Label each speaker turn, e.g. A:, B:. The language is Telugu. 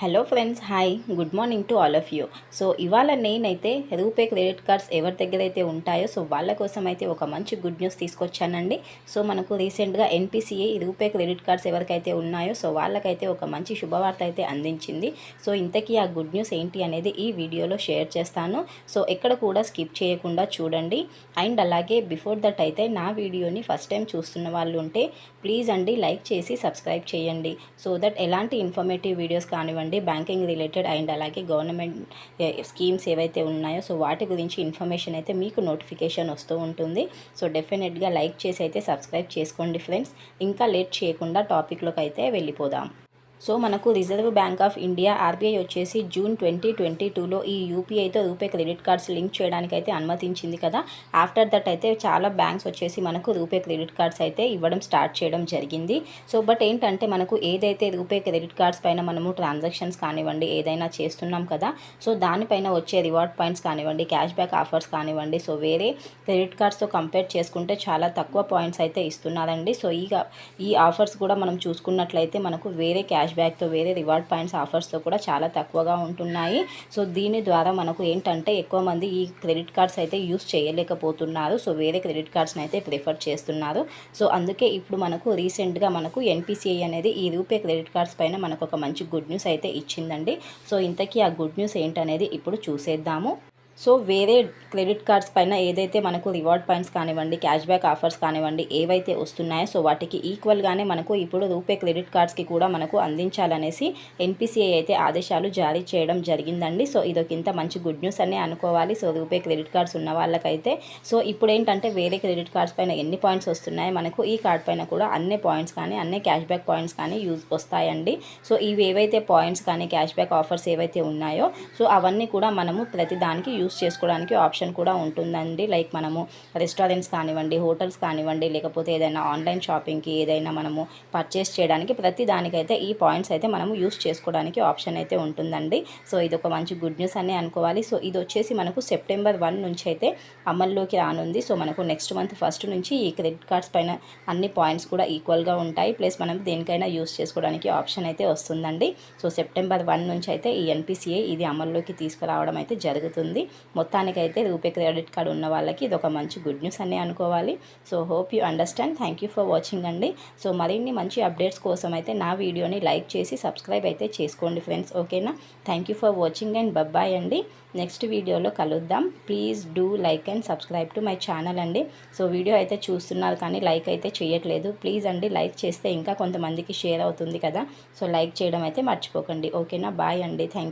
A: Hello friends hi good morning to all of you so ఇవాళ నేనైతే రూపే క్రెడిట్ కార్డ్స్ ఎవరి దగ్గర అయితే ఉంటాయో సో వాళ్ళ కోసం అయితే ఒక మంచి గుడ్ న్యూస్ తీసుకొచ్చానండి. సో మనకు రీసెంట్గా ఎన్పిసిఐ రూపే క్రెడిట్ కార్డ్స్ ఎవరికైతే ఉన్నాయో సో వాళ్ళకైతే ఒక మంచి శుభవార్త అయితే అందించింది. సో ఇంతకీ ఆ గుడ్ న్యూస్ ఏంటి అనేది ఈ వీడియోలో షేర్ చేస్తాను. సో ఎక్కడ కూడా స్కిప్ చేయకుండా చూడండి. అండ్ అలాగే బిఫోర్ దట్ అయితే నా వీడియోని ఫస్ట్ టైం చూస్తున్న వాళ్ళు ఉంటే ప్లీజ్ అండి లైక్ చేసి సబ్స్క్రైబ్ చేయండి. సో దట్ ఎలాంటి ఇన్ఫర్మేటివ్ వీడియోస్ కానివ్వండి బ్యాంకింగ్ రిలేటెడ్ అండ్ అలాగే గవర్నమెంట్ స్కీమ్స్ ఏవైతే ఉన్నాయో సో వాటి గురించి ఇన్ఫర్మేషన్ అయితే మీకు నోటిఫికేషన్ వస్తూ ఉంటుంది. సో డెఫినెట్గా లైక్ చేసి అయితే సబ్స్క్రైబ్ చేసుకోండి ఫ్రెండ్స్. ఇంకా లేట్ చేయకుండా టాపిక్లోకి అయితే వెళ్ళిపోదాం. సో మనకు Reserve Bank of India RBI వచ్చేసి జూన్ ట్వంటీ ట్వంటీ టూలో ఈ యూపీఐతో రూపే క్రెడిట్ కార్డ్స్ లింక్ చేయడానికి అయితే అనుమతించింది కదా. ఆఫ్టర్ దట్ అయితే చాలా బ్యాంక్స్ వచ్చేసి మనకు రూపే క్రెడిట్ కార్డ్స్ అయితే ఇవ్వడం స్టార్ట్ చేయడం జరిగింది. సో బట్ ఏంటంటే మనకు ఏదైతే రూపే క్రెడిట్ కార్డ్స్ పైన మనము ట్రాన్సాక్షన్స్ కానివ్వండి ఏదైనా చేస్తున్నాం కదా సో దానిపైన వచ్చే రివార్డ్ పాయింట్స్ కానివ్వండి క్యాష్ బ్యాక్ ఆఫర్స్ కానివ్వండి సో వేరే క్రెడిట్ కార్డ్స్తో కంపేర్ చేసుకుంటే చాలా తక్కువ పాయింట్స్ అయితే ఇస్తున్నారండి. సో ఈ ఈ ఆఫర్స్ కూడా మనం చూసుకున్నట్లయితే మనకు వేరే క్యాష్ క్యాష్ బ్యాక్తో వేరే రివార్డ్ పాయింట్స్ ఆఫర్స్తో కూడా చాలా తక్కువగా ఉంటున్నాయి. సో దీని ద్వారా మనకు ఏంటంటే ఎక్కువ మంది ఈ క్రెడిట్ కార్డ్స్ అయితే యూస్ చేయలేకపోతున్నారు. సో వేరే క్రెడిట్ కార్డ్స్ని అయితే ప్రిఫర్ చేస్తున్నారు. సో అందుకే ఇప్పుడు మనకు రీసెంట్గా మనకు ఎన్పిసిఐ అనేది ఈ రూపే క్రెడిట్ కార్డ్స్ పైన మనకు ఒక మంచి గుడ్ న్యూస్ అయితే ఇచ్చిందండి. సో ఇంతకీ ఆ గుడ్ న్యూస్ ఏంటనేది ఇప్పుడు చూసేద్దాము. సో వేరే క్రెడిట్ కార్డ్స్ పైన ఏదైతే మనకు రివార్డ్ పాయింట్స్ కానివ్వండి క్యాష్ బ్యాక్ ఆఫర్స్ కానివ్వండి ఏవైతే వస్తున్నాయో సో వాటికి ఈక్వల్గానే మనకు ఇప్పుడు రూపే క్రెడిట్ కార్డ్స్కి కూడా మనకు అందించాలనేసి ఎన్పిసిఐ అయితే ఆదేశాలు జారీ చేయడం జరిగిందండి. సో ఇదొక ఇంత మంచి గుడ్ న్యూస్ అనే అనుకోవాలి. సో రూపే క్రెడిట్ కార్డ్స్ ఉన్న వాళ్ళకైతే. సో ఇప్పుడు ఏంటంటే వేరే క్రెడిట్ కార్డ్స్ పైన ఎన్ని పాయింట్స్ వస్తున్నాయి మనకు ఈ కార్డ్ పైన కూడా అన్ని పాయింట్స్ కానీ అన్ని క్యాష్ బ్యాక్ పాయింట్స్ కానీ యూజ్ వస్తాయండి. సో ఇవి ఏవైతే పాయింట్స్ కానీ క్యాష్ బ్యాక్ ఆఫర్స్ ఏవైతే ఉన్నాయో సో అవన్నీ కూడా మనము ప్రతి దానికి యూజ్ యూస్ చేసుకోవడానికి ఆప్షన్ కూడా ఉంటుందండి. లైక్ మనము రెస్టారెంట్స్ కానివ్వండి హోటల్స్ కానివ్వండి లేకపోతే ఏదైనా ఆన్లైన్ షాపింగ్కి ఏదైనా మనము పర్చేస్ చేయడానికి ప్రతి దానికైతే ఈ పాయింట్స్ అయితే మనము యూస్ చేసుకోవడానికి ఆప్షన్ అయితే ఉంటుందండి. సో ఇది ఒక మంచి గుడ్ న్యూస్ అని అనుకోవాలి. సో ఇది వచ్చేసి మనకు సెప్టెంబర్ వన్ నుంచి అయితే అమల్లోకి రానుంది. సో మనకు నెక్స్ట్ మంత్ ఫస్ట్ నుంచి ఈ క్రెడిట్ కార్డ్స్ పైన అన్ని పాయింట్స్ కూడా ఈక్వల్గా ఉంటాయి. ప్లస్ మనం దేనికైనా యూస్ చేసుకోవడానికి ఆప్షన్ అయితే వస్తుందండి. సో సెప్టెంబర్ వన్ నుంచి అయితే ఈ ఎన్పిసిఐ ఇది అమల్లోకి తీసుకురావడం అయితే జరుగుతుంది. మొత్తానికైతే రూపే క్రెడిట్ కార్డు ఉన్న వాళ్ళకి ఇది ఒక మంచి గుడ్ న్యూస్ అని అనుకోవాలి. So hope you understand thank you for watching అండి. సో మరిన్ని మంచి అప్డేట్స్ కోసం అయితే నా వీడియోని లైక్ చేసి సబ్స్క్రైబ్ అయితే చేసుకోండి ఫ్రెండ్స్. ఓకేనా thank you for watching and bye bye అండి. నెక్స్ట్ వీడియోలో కలుద్దాం. Please do like and subscribe to my channel అండి. సో వీడియో అయితే చూస్తున్నారు కానీ లైక్ అయితే చేయట్లేదు. ప్లీజ్ అండి లైక్ చేస్తే ఇంకా కొంతమందికి షేర్ అవుతుంది కదా. సో లైక్ చేయడం అయితే మర్చిపోకండి. ఓకేనా బాయ్ అండి. థ్యాంక్